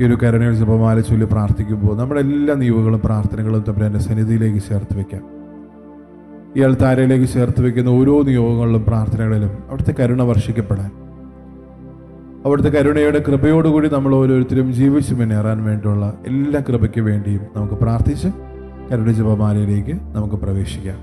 ഈ ഒരു കരുണയുടെ ജപമാല ചൊല്ലി പ്രാർത്ഥിക്കുമ്പോൾ നമ്മുടെ എല്ലാ നീവുകളും പ്രാർത്ഥനകളും തമ്പുരാന്റെ സന്നിധിയിലേക്ക് ചേർത്ത് വെക്കാം. ഈ അൾത്താരയിലേക്ക് ചേർത്ത് വെക്കുന്ന ഓരോ നിയോഗങ്ങളിലും പ്രാർത്ഥനകളിലും അവിടുത്തെ കരുണ വർഷിക്കപ്പെടാൻ. അവിടുത്തെ കരുണയുടെ കൃപയോടുകൂടി നമ്മൾ ഓരോരുത്തരും ജീവിച്ച് മുന്നേറാൻ വേണ്ടിയുള്ള എല്ലാ കൃപയ്ക്ക് വേണ്ടിയും നമുക്ക് പ്രാർത്ഥിച്ച് കരുണ ജപമാലയിലേക്ക് നമുക്ക് പ്രവേശിക്കാം.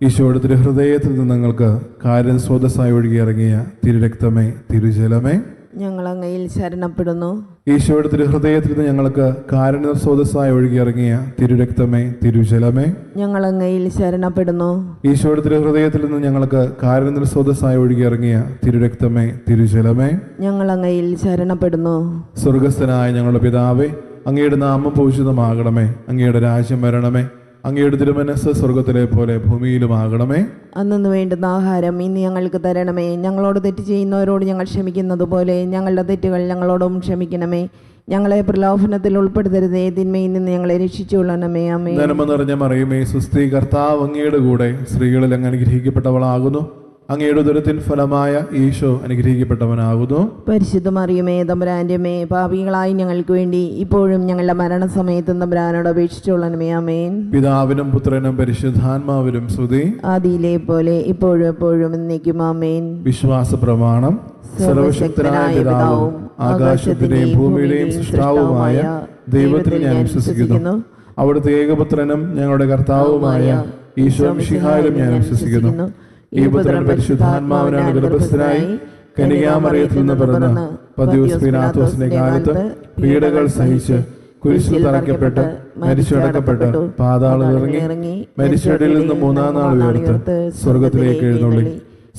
ഈശോയുടെ തിരുഹൃദയത്തിൽ നിന്ന് നിങ്ങൾക്ക് കാര്യം സ്രോതസ്സായി ഒഴുകിയിറങ്ങിയ തിരുരക്തമേ തിരുജലമേ ഞങ്ങൾ അങ്ങയിൽ ശരണപ്പെടുന്നു. ഈശോയുടെ തിരുഹൃദയത്തിൽ നിന്ന് ഞങ്ങൾക്ക് കാരുണ്യ സ്രോതസ്സായി ഒഴുകിയിറങ്ങിയ തിരുരക്തമേ തിരുജലമേ. ഞങ്ങൾ അങ്ങയിൽ ശരണപ്പെടുന്നു. ഈശോയുടെ തിരുഹൃദയത്തിൽ നിന്ന് ഞങ്ങൾക്ക് കാരുണ്യ സ്രോതസ്സായി ഒഴുകിയിറങ്ങിയ തിരുരക്തമേ തിരുജലമേ. ഞങ്ങൾ അങ്ങയിൽ ശരണപ്പെടുന്നു. സ്വർഗസ്ഥനായ ഞങ്ങളുടെ പിതാവേ അങ്ങയുടെ നാമം പൂഷിതമാകണമേ അങ്ങയുടെ രാജ്യം വരണമേ. അങ്ങയുടെ തിരുമനസ് സ്വർഗത്തിലെ പോലെ ഭൂമിയിലും ആകണമേ അന്നു വേണ്ടുന്ന ആഹാരം ഇന്ന് ഞങ്ങൾക്ക് തരണമേ. ഞങ്ങളോട് തെറ്റ് ചെയ്യുന്നവരോട് ഞങ്ങൾ ക്ഷമിക്കുന്നത് പോലെ ഞങ്ങളുടെ തെറ്റുകൾ ഞങ്ങളോടും ക്ഷമിക്കണമേ. ഞങ്ങളെ പ്രലോഭനത്തിൽ ഉൾപ്പെടുത്തരുതേ. തിന്മയിൽ നിന്ന് ഞങ്ങളെ രക്ഷിച്ചുകൊള്ളണമേ. അമ്മേ നന്മ നിറഞ്ഞ മറിയുമേ സുസ്ഥി കർത്താവ് അങ്ങയുടെ കൂടെ സ്ത്രീകളിൽ അങ്ങ് അനുഗ്രഹിക്കപ്പെട്ടവളാകുന്നു. അങ്ങയുടെ ദുരത്തിൻ ഫലമായ ഈശോ അനുഗ്രഹിക്കപ്പെട്ടവനാകുന്നു. പരിശുദ്ധ മറിയമേ തമ്പുരാന്റെ അമ്മേ പാപികളായി ഞങ്ങൾക്ക് വേണ്ടി ഇപ്പോഴും ഞങ്ങളുടെ മരണസമയത്ത് തമ്പുരാനോട് അപേക്ഷിച്ചുകൊള്ളണമേ അമേൻ പിതാവിനും പുത്രനും പരിശുദ്ധാത്മാവിനും സ്തുതി. ആദിയിലെ പോലെ ഇപ്പോഴും എപ്പോഴും എന്നേക്കും ആമേൻ. വിശ്വാസ പ്രമാണം സർവശക്തനായ പിതാവും ആകാശത്തിന്റെയും ഭൂമിയുടെയും സൃഷ്ടാവുമായ ദൈവത്തിൽ ഞാൻ വിശ്വസിക്കുന്നു. അവിടുത്തെ ഏകപുത്രനും ഞങ്ങളുടെ കർത്താവുമായ ഈശോ മിശിഹായിലും ഞാൻ വിശ്വസിക്കുന്നു. ഈ പുത്രൻ പരിശുദ്ധാത്മാവിനാണ് ഗർഭസ്ഥനായി കനികാമറിയത്തിൽ നിന്ന് പിറന്ന് പതിയൂസ് കാലത്ത് പീഡകൾ സഹിച്ച് കുരിശിൽ തറയ്ക്കപ്പെട്ട് മരിച്ചടക്കപ്പെട്ട് പാതാളം ഇറങ്ങി മരിച്ചടിയിൽ നിന്ന് മൂന്നാം നാൾ ഉയർത്ത് സ്വർഗത്തിലേക്ക് എഴുന്നള്ളി.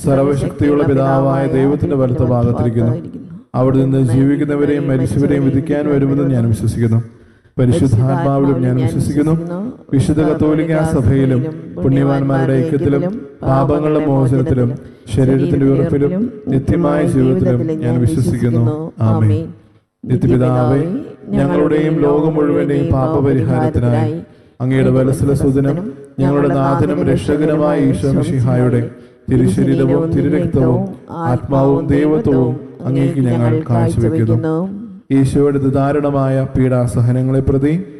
സർവശക്തിയുള്ള പിതാവായ ദൈവത്തിന്റെ വലത്ത ഭാഗത്തിരിക്കുന്നു അവിടെ നിന്ന് ജീവിക്കുന്നവരെയും മരിച്ചവരെയും വിധിക്കാൻ വരുമെന്ന് ഞാൻ വിശ്വസിക്കുന്നു. പരിശുദ്ധാത്മാവിലും ഞാൻ വിശ്വസിക്കുന്നു. വിശുദ്ധ കത്തോലിക്ക സഭയിലും പുണ്യവാന്മാരുടെ ഐക്യത്തിലും പാപങ്ങളുടെ മോചനത്തിലും ശരീരത്തിന്റെ ഉറപ്പിലും നിത്യമായ ജീവിതത്തിലും ഞാൻ വിശ്വസിക്കുന്നു. ആമേ നിത്യപിതാവേ ഞങ്ങളുടെയും ലോകം മുഴുവന്റെയും പാപപരിഹാരത്തിനായി അങ്ങയുടെ വലസല സുദിനം ഞങ്ങളുടെ നാഥനും രക്ഷകനുമായ ഈശോ മിശിഹായുടെ തിരുശരീരവും തിരുരക്തവും ആത്മാവും ദൈവത്വവും അങ്ങേക്ക് ഞങ്ങൾ കാഴ്ചവെക്കുന്നു. ഈശോയുടെ ദാരുണമായ പീഡാസഹനങ്ങളെ പ്രതി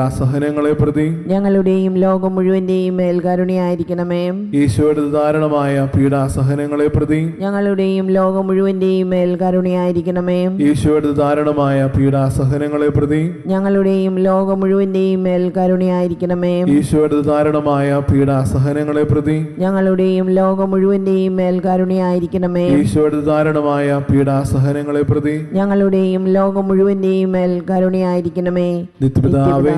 പീഡാസഹനങ്ങളെ പ്രതി ഞങ്ങളുടെയും ലോകം മുഴുവന്റെയും മേൽകരുണയായിരിക്കണമേ ഈശോയുടെ ദാരുണമായ പീഡാസഹനങ്ങളെ പ്രതി ഞങ്ങളുടെയും ലോകം മുഴുവന്റെയും മേൽകരുണയായിരിക്കണമേ ഈശോയുടെ ദാരുണമായ പീഡാസഹനങ്ങളെ പ്രതി ഞങ്ങളുടെയും ലോകം മുഴുവന്റെയും മേൽകരുണയായിരിക്കണമേ ഈശോയുടെ ദാരുണമായ പീഡാസഹനങ്ങളെ പ്രതി ഞങ്ങളുടെയും ലോകം മുഴുവന്റെയും മേൽകരുണയായിരിക്കണമേ ഈശോയുടെ ദാരുണമായ പീഡാസഹനങ്ങളെ പ്രതി ഞങ്ങളുടെയും ലോകം മുഴുവന്റെയും മേൽ കരുണയായിരിക്കണമേ നിത്യപിതാവേ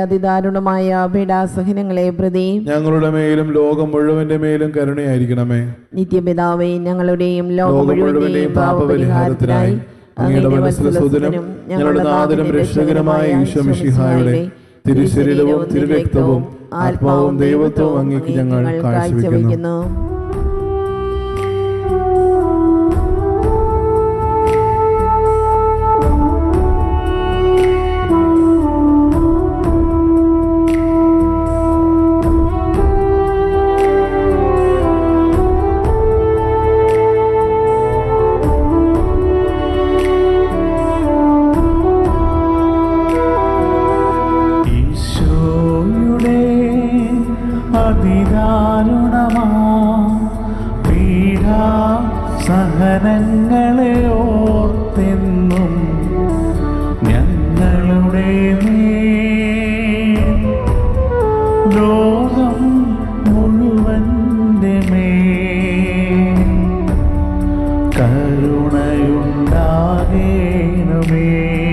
അതിദാരുണമായ പീഡാസഹനങ്ങളെ പ്രതി ഞങ്ങളുടെ മേലും ലോകം മുഴുവന്റെ മേലും കരുണയായിരിക്കണമേ. നിത്യപിതാവേ ഞങ്ങളുടെയും ലോകം മുഴുവന്റെയും പാപപരിഹാരത്തിനായി അങ്ങയുടെ ഞങ്ങളുടെ നാഥനും രക്ഷകരമായ ഈശോ തിരുശരീരവും തിരുരക്തവും ആത്മാവും ദൈവത്വവും അങ്ങേക്ക് ഞങ്ങൾ കാഴ്ചവെക്കുന്നു. കരുണയുണ്ടാകേണമേ.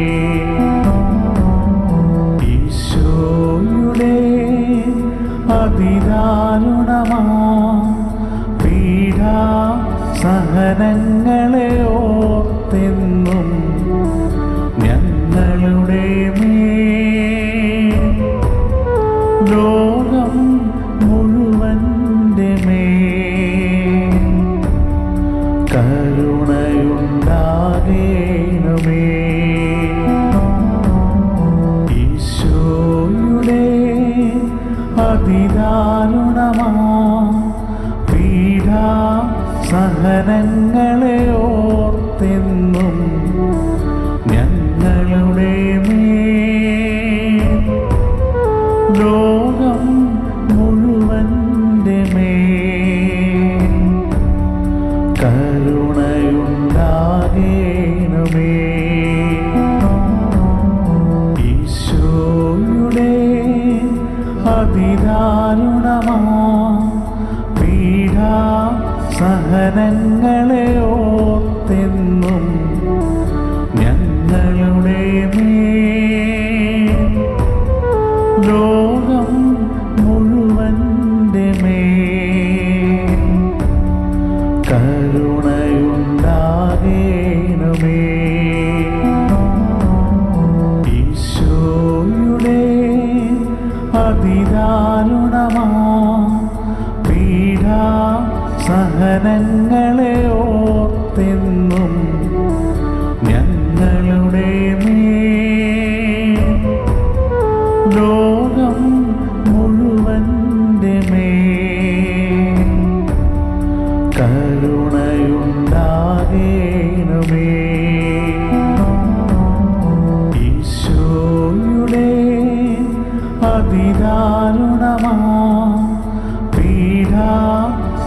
അതിദാരുണമാ.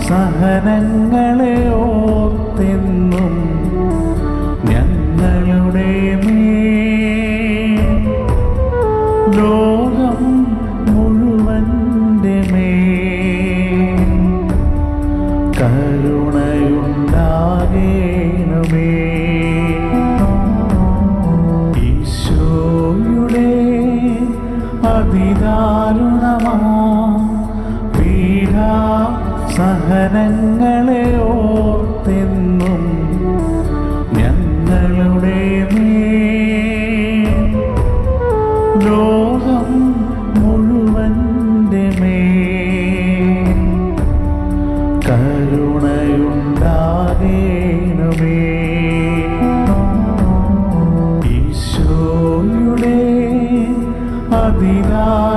സഹനങ്ങളെ ഓർത്തെന്നും കരുണയുണ്ടാകേണമേ. ഈശോയുടെ അതിദാരുണമാ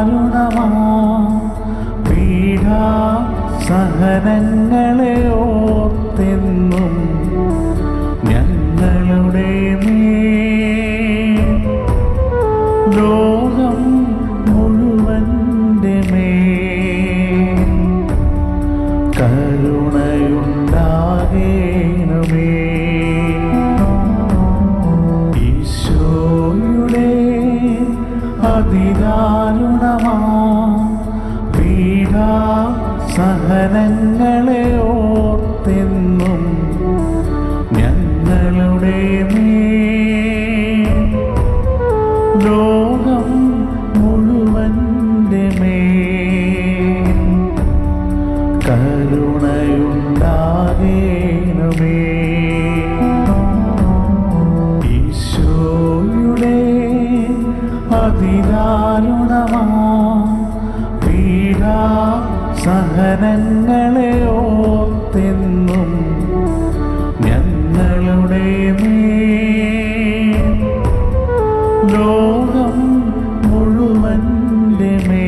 ഞങ്ങളുടെ ലോകം മുഴുവന്റെ മേ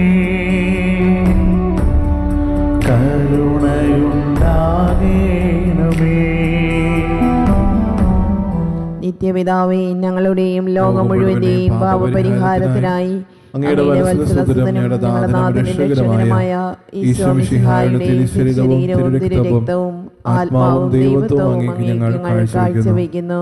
കരുണയുണ്ടാകേണമേ. നിത്യപിതാവേ ഞങ്ങളുടെയും ലോകം മുഴുവന്റെയും പാപപരിഹാരത്തിനായി അങ്ങയുടെ തിരുശരീരവും തിരുരക്തവും ആത്മാവും ദൈവത്വവും അങ്ങേക്ക് ഞങ്ങൾ കാഴ്ചവെക്കുന്നു.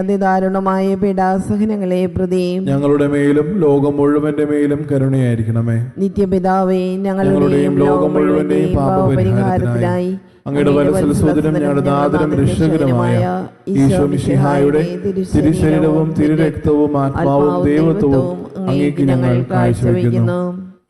അതിദാരുണമായ പീഡാസഹനങ്ങളെ പ്രതി ഞങ്ങളുടെ മേലും ലോകം മുഴുവന്റെ മേലും കരുണയായിരിക്കണമേ. നിത്യപിതാവേ ഞങ്ങളുടെയും ലോകം മുഴുവന്റെയും പാപപരിഹാരത്തിനായി അങ്ങയുടെ വലസലസൂദനം ഞങ്ങളുടെ നാദനം രക്ഷകരമായ ഈശോ മിശിഹായുടെ തിരുശരീരവും തിരുരക്തവും ആത്മാവും ദൈവത്വവും അങ്ങേക്ക് ഞങ്ങൾ കാഴ്ചവെക്കുന്നു.